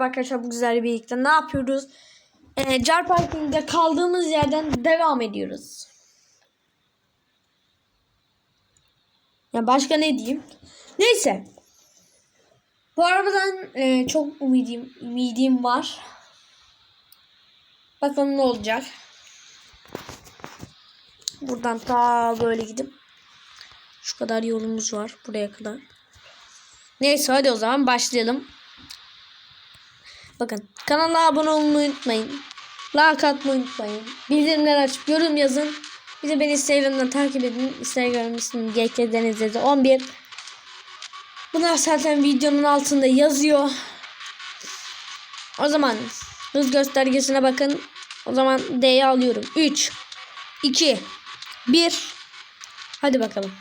merhaba arkadaşlar bu güzel birlikte ne yapıyoruz? Ee, Car Parking'de kaldığımız yerden devam ediyoruz. Ya başka ne diyeyim? Neyse. Bu arabadan e, çok ümidim, ümidim var. Bakalım ne olacak. Buradan ta böyle gidip şu kadar yolumuz var buraya kadar. Neyse hadi o zaman başlayalım. Bakın kanala abone olmayı unutmayın. Like atmayı unutmayın. Bildirimleri açıp yorum yazın. Bir de beni Instagram'dan takip edin. Instagram ismim GKDenizleri 11. Bunlar zaten videonun altında yazıyor. O zaman hız göstergesine bakın. O zaman D'yi alıyorum. 3 2 1 Hadi bakalım.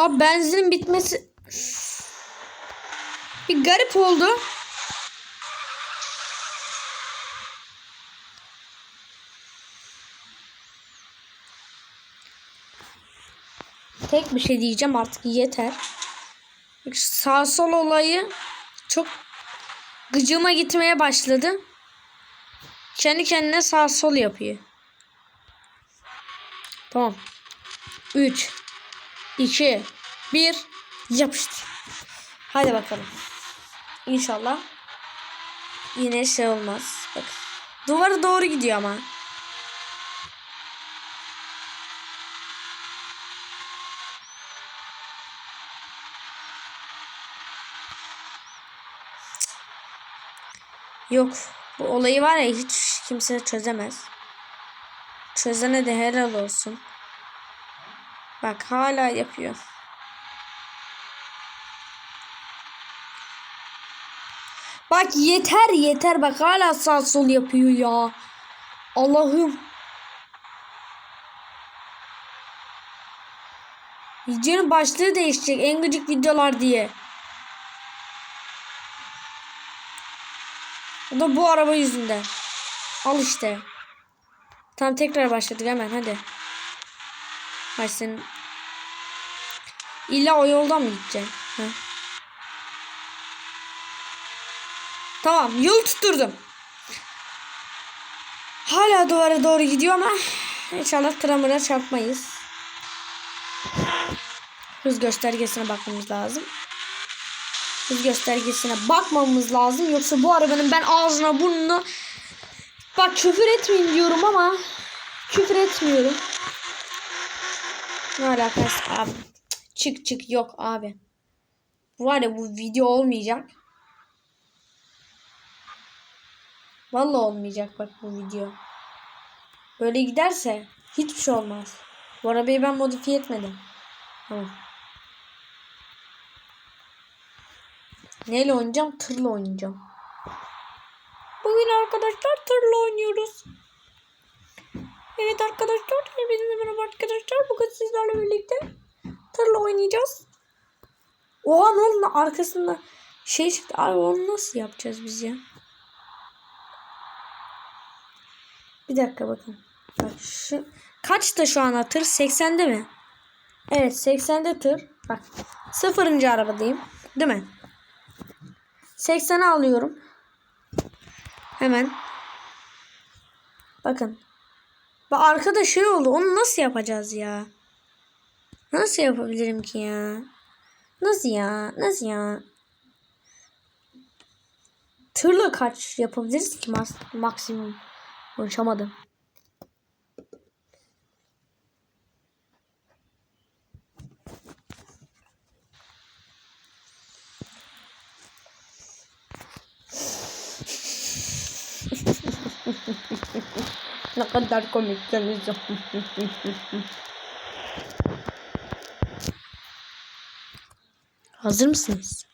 Abi benzinin bitmesi bir garip oldu. Tek bir şey diyeceğim artık yeter. Sağ sol olayı çok gıcıma gitmeye başladı. Kendi kendine sağ sol yapıyor. Tamam. 3 2 1 yapıştır. Hadi bakalım. İnşallah yine şey olmaz. Bak. Duvara doğru gidiyor ama. Yok. Bu olayı var ya hiç kimse çözemez. Çözene de helal olsun. Bak hala yapıyor. Bak yeter yeter bak hala sağ sol yapıyor ya. Allah'ım. Videonun başlığı değişecek en gıcık videolar diye. O da bu araba yüzünden. Al işte. Tamam tekrar başladık hemen hadi. Hay senin. İlla o yoldan mı gideceksin? Heh. Tamam yol tutturdum. Hala duvara doğru gidiyor ama inşallah tramvaya çarpmayız. Hız göstergesine bakmamız lazım. Hız göstergesine bakmamız lazım. Yoksa bu arabanın ben ağzına burnuna bak küfür etmeyin diyorum ama küfür etmiyorum. Ne alakası abi? Çık çık yok abi. Bu var ya bu video olmayacak. Vallahi olmayacak bak bu video. Böyle giderse hiçbir şey olmaz. Bu arabayı ben modifiye etmedim. Tamam. Neyle oynayacağım? Tırla oynayacağım. Bugün arkadaşlar tırla oynuyoruz. Evet arkadaşlar. Hepinize merhaba arkadaşlar. Bugün sizlerle birlikte tırla oynayacağız. Oha ne oldu? Arkasında şey çıktı. Abi onu nasıl yapacağız biz ya? Bir dakika bakın. Bak şu kaçta şu an tır? 80'de mi? Evet 80'de tır. Bak sıfırıncı arabadayım. Değil mi? 80'e alıyorum. Hemen. Bakın. Bak arkada şey oldu. Onu nasıl yapacağız ya? Nasıl yapabilirim ki ya? Nasıl ya? Nasıl ya? Tırla kaç yapabiliriz ki maksimum? Konuşamadım. Ne kadar komiksiniz. Hazır mısınız?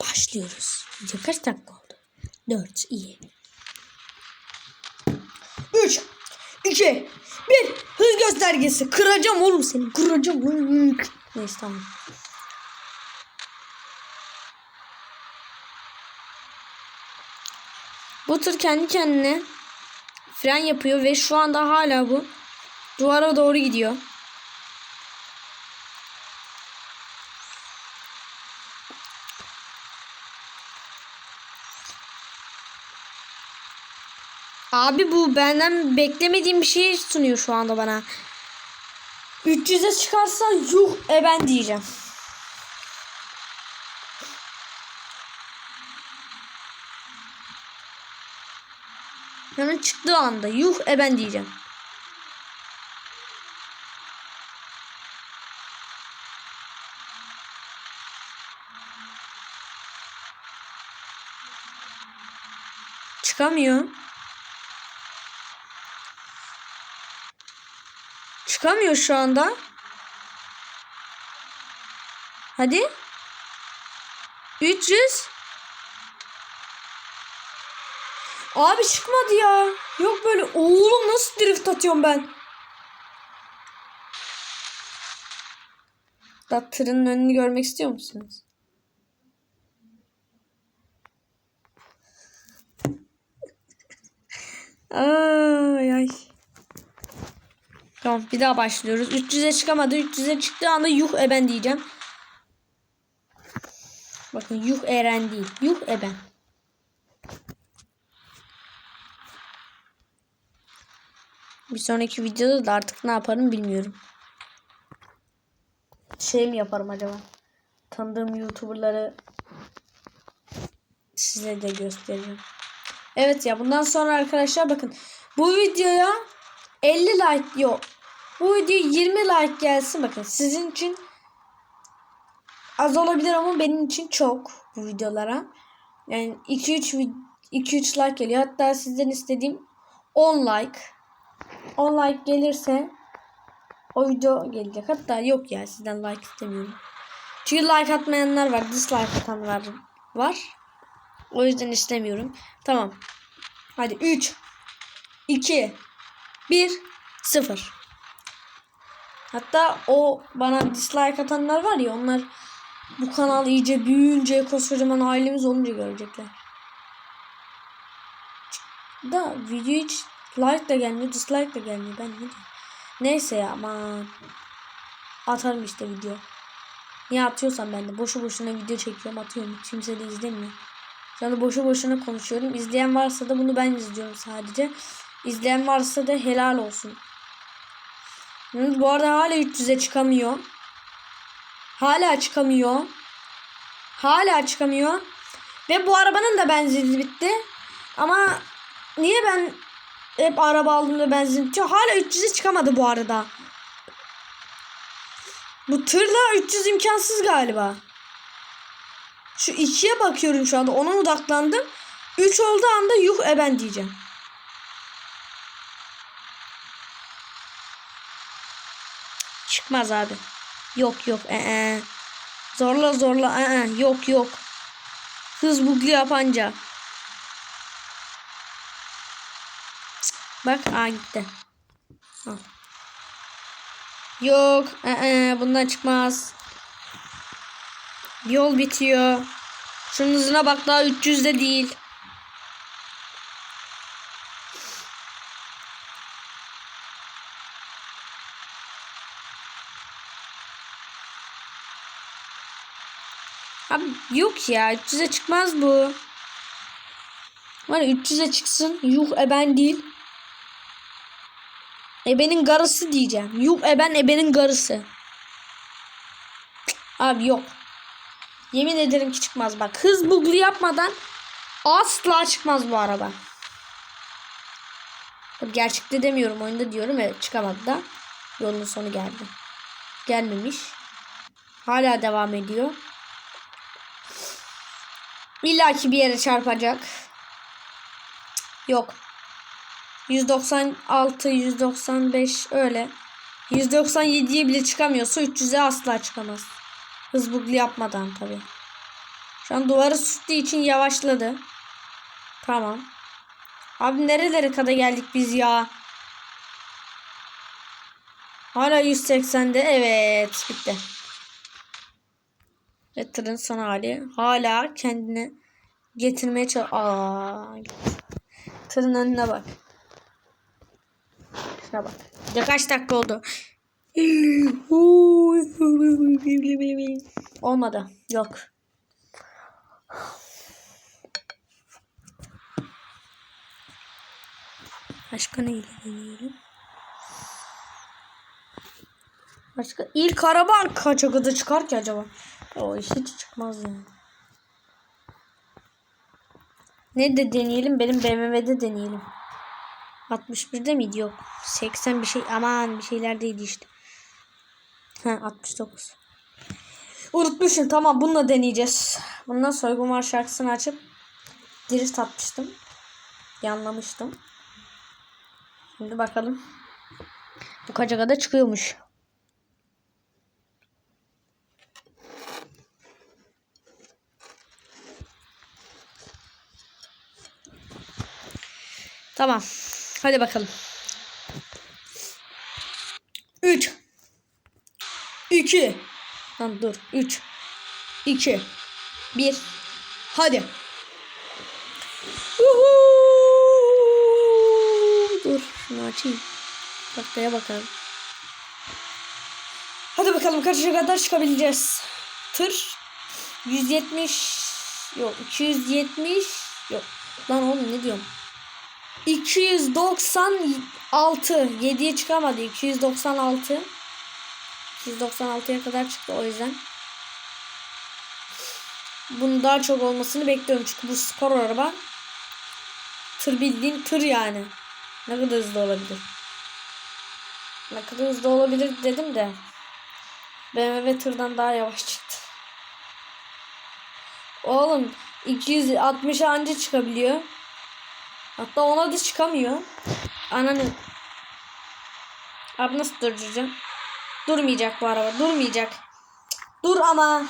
Başlıyoruz. Video kaç dakika oldu? 4 iyi. 3 2 1 Hız göstergesi. Kıracağım oğlum seni. Kıracağım. Neyse tamam. Bu tır kendi kendine fren yapıyor ve şu anda hala bu duvara doğru gidiyor. Abi bu benden beklemediğim bir şey sunuyor şu anda bana. 300'e çıkarsa yuh e ben diyeceğim. Yani çıktığı anda yuh e ben diyeceğim. Çıkamıyor. Çıkamıyor şu anda. Hadi. 300. Abi çıkmadı ya. Yok böyle. Oğlum nasıl drift atıyorum ben? Da tırın önünü görmek istiyor musunuz? Ay ay. Tamam bir daha başlıyoruz. 300'e çıkamadı. 300'e çıktığı anda yuh eben diyeceğim. Bakın yuh eren değil. Yuh eben. Bir sonraki videoda da artık ne yaparım bilmiyorum. Şey mi yaparım acaba? Tanıdığım YouTuber'ları size de göstereceğim. Evet ya bundan sonra arkadaşlar bakın bu videoya 50 like yok. Bu videoya 20 like gelsin bakın. Sizin için az olabilir ama benim için çok bu videolara. Yani 2-3 2-3 like geliyor. Hatta sizden istediğim 10 like. 10 like gelirse o video gelecek. Hatta yok ya sizden like istemiyorum. Çünkü like atmayanlar var. Dislike atanlar var. O yüzden istemiyorum. Tamam. Hadi 3 2 1 0 Hatta o bana dislike atanlar var ya onlar bu kanal iyice büyüyünce koskocaman ailemiz olunca görecekler. Da video hiç like da gelmiyor dislike da gelmiyor ben ne. Neyse ya aman. Atarım işte video. Niye atıyorsam ben de boşu boşuna video çekiyorum atıyorum. Kimse de izlemiyor. Anda boşu boşuna konuşuyorum. İzleyen varsa da bunu ben izliyorum sadece. İzleyen varsa da helal olsun. Bu arada hala 300'e çıkamıyor. Hala çıkamıyor. Hala çıkamıyor. Ve bu arabanın da benzini bitti. Ama niye ben hep araba aldığımda benzin bitiyor? Hala 300'e çıkamadı bu arada. Bu tırla 300 imkansız galiba. Şu ikiye bakıyorum şu anda. Ona odaklandım. 3 olduğu anda yuh eben diyeceğim. Çıkmaz abi. Yok yok. Ee. Zorla zorla. Ee. Yok yok. Hız bugli yapanca. Bak a gitti. Yok. Ee, bundan çıkmaz. Yol bitiyor. Şunun hızına bak daha 300'de değil. Abi yok ya 300'e çıkmaz bu. Var ya 300'e çıksın. Yuh eben değil. Ebenin garısı diyeceğim. Yuh eben ebenin garısı. Abi yok. Yemin ederim ki çıkmaz bak. Hız buglu yapmadan asla çıkmaz bu araba. Gerçekte demiyorum oyunda diyorum evet çıkamadı da. Yolun sonu geldi. Gelmemiş. Hala devam ediyor. İlla ki bir yere çarpacak. Yok. 196, 195 öyle. 197'ye bile çıkamıyorsa 300'e asla çıkamaz. Hız buglu yapmadan tabi. Şu an duvarı sürttüğü için yavaşladı. Tamam. Abi nerelere kadar geldik biz ya? Hala 180'de. Evet. Bitti. Ve tırın son hali. Hala kendini getirmeye çalış... Aa. Tırın önüne bak. Şuna bak. Ya kaç dakika oldu? Olmadı. Yok. Başka neyle deneyelim? Başka ilk araba kaça kadar çıkar ki acaba? O hiç çıkmaz yani. Ne de deneyelim? Benim BMW'de deneyelim. 61'de miydi? Yok. 80 bir şey. Aman bir şeylerdeydi işte. Ha 69. Unutmuşum. Tamam bununla deneyeceğiz. Bundan soygun var şarkısını açıp drift atmıştım. Yanlamıştım. Şimdi bakalım. Bu kaça kadar çıkıyormuş. Tamam. Hadi bakalım. 3 2 Lan dur. 3 2 1 Hadi. Uhu! Dur şunu açayım. Tahtaya bakalım. Hadi bakalım kaça kadar çıkabileceğiz. Tır 170 yok 270 yok. Lan oğlum ne diyorum? 296 7'ye çıkamadı. 296 296'ya kadar çıktı o yüzden. Bunun daha çok olmasını bekliyorum. Çünkü bu spor araba tır bildiğin tır yani. Ne kadar hızlı olabilir? Ne kadar hızlı olabilir dedim de BMW tırdan daha yavaş çıktı. Oğlum 260 anca çıkabiliyor Hatta ona da çıkamıyor. Ananı. Abi nasıl durduracağım? Durmayacak bu araba. Durmayacak. Dur ama.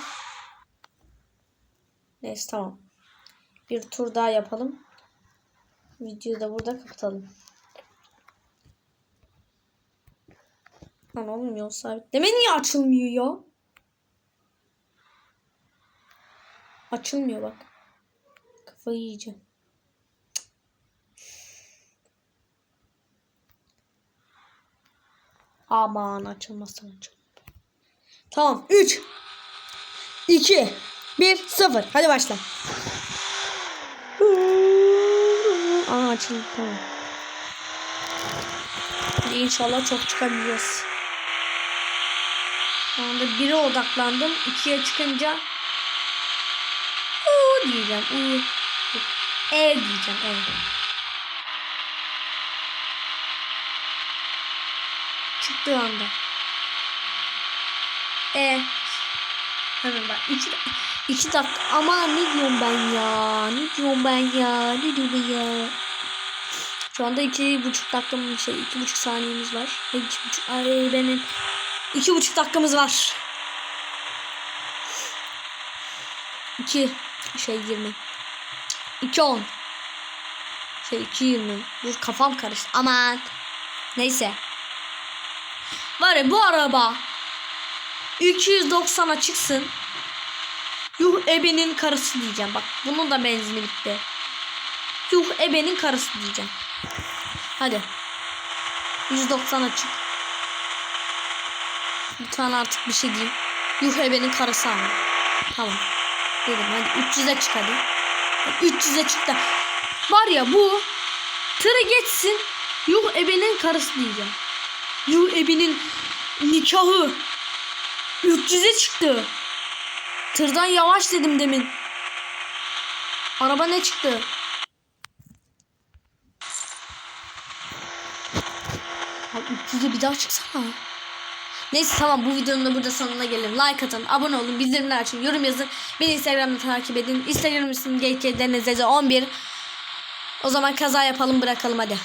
Neyse tamam. Bir tur daha yapalım. Videoyu da burada kapatalım. Lan oğlum yol sabitleme niye açılmıyor ya? Açılmıyor bak. Kafayı yiyeceğim. Aman açılmasın açıl. Tamam. 3 2 1 0. Hadi başla. Aa açıldı tamam. Hadi inşallah çok çıkabiliyoruz. Şu anda 1'e odaklandım. 2'ye çıkınca U diyeceğim. U. E diyeceğim. E. çıktığı anda. E. Hemen bak. İki, iki dakika. Ama ne diyorum ben ya? Ne diyorum ben ya? Ne diyorum ya? Şu anda iki buçuk dakikamız şey iki buçuk saniyemiz var. İki buçuk ay benim iki buçuk dakikamız var. İki şey yirmi. İki on. Şey iki yirmi. Dur kafam karıştı. Aman. Neyse. Var ya bu araba 290'a çıksın. Yuh ebenin karısı diyeceğim. Bak bunun da benzini bitti. Yuh ebenin karısı diyeceğim. Hadi. 190'a çık. Tane artık bir şey diyeyim. Yuh ebenin karısı ama. Tamam. Dedim hadi 300'e çık hadi. 300'e çık da. Var ya bu tırı geçsin. Yuh ebenin karısı diyeceğim. Yuh ebinin nikahı 300'e çıktı. Tırdan yavaş dedim demin. Araba ne çıktı? Abi 300'e bir daha çıksana. Neyse tamam bu videonun da burada sonuna gelelim. Like atın, abone olun, bildirimler açın, yorum yazın. Beni Instagram'da takip edin. Instagram ismim GKDNZZ11. O zaman kaza yapalım bırakalım hadi.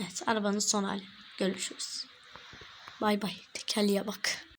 Evet arabanın son hali. Görüşürüz. Bay bay. Tekerleğe bak.